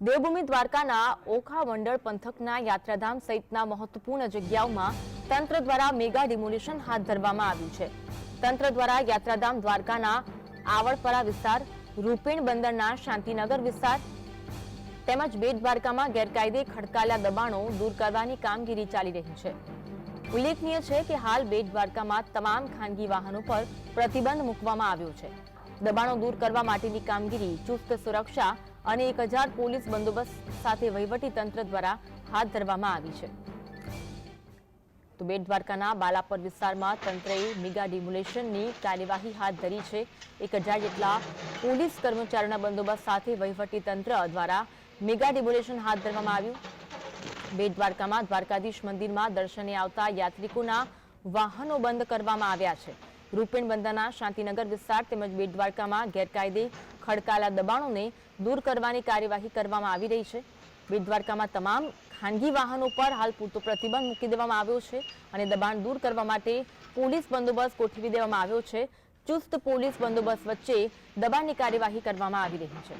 દેવભૂમિ દ્વારકાના ઓખા મંડળ પંથકના યાત્રાધામ સહિતના મહત્વપૂર્ણ જગ્યાઓમાં તંત્ર દ્વારા મેગા ડિમોલિશન હાથ ધરવામાં આવ્યું છે. તંત્ર દ્વારા યાત્રાધામ દ્વારકાના આવડપરા વિસ્તાર, રૂપેણ બંદરના શાંતિનગર વિસ્તાર તેમજ બેટ દ્વારકામાં ગેરકાયદે ખડકાયેલા દબાણો દૂર કરવાની કામગીરી ચાલી રહી છે. ઉલ્લેખનીય છે કે હાલ બેટ દ્વારકામાં તમામ ખાનગી વાહનો પર પ્રતિબંધ મૂકવામાં આવ્યો છે. દબાણો દૂર કરવા માટેની કામગીરી ચુસ્ત સુરક્ષા અને એક હજાર પોલીસ બંદોબસ્ત સાથે વહીવટી તંત્ર દ્વારા હાથ ધરવામાં આવી છે. તો બેટ દ્વારકાના બાલાપર વિસ્તારમાં તંત્રએ મેગા ડિમોલેશનની કાર્યવાહી હાથ ધરી છે. એક હજાર જેટલા પોલીસ કર્મચારીઓના બંદોબસ્ત સાથે વહીવટી દ્વારા મેગા ડિમોલેશન હાથ ધરવામાં આવ્યું. બેટ દ્વારકામાં દ્વારકાધીશ મંદિરમાં દર્શને આવતા યાત્રિકોના વાહનો બંધ કરવામાં આવ્યા છે. રૂપેણ બંદરના શાંતિનગર વિસ્તાર તેમજ બેટ દ્વારકામાં ગેરકાયદે ખડકાયેલા દબાણોને દૂર કરવાની કાર્યવાહી કરવામાં આવી રહી છે. બેટ દ્વારકામાં તમામ ખાનગી વાહનો પર હાલ પૂરતો પ્રતિબંધ મૂકી દેવામાં આવ્યો છે અને દબાણ દૂર કરવા માટે પોલીસ બંદોબસ્ત ગોઠવી દેવામાં આવ્યો છે. ચુસ્ત પોલીસ બંદોબસ્ત વચ્ચે દબાણની કાર્યવાહી કરવામાં આવી રહી છે.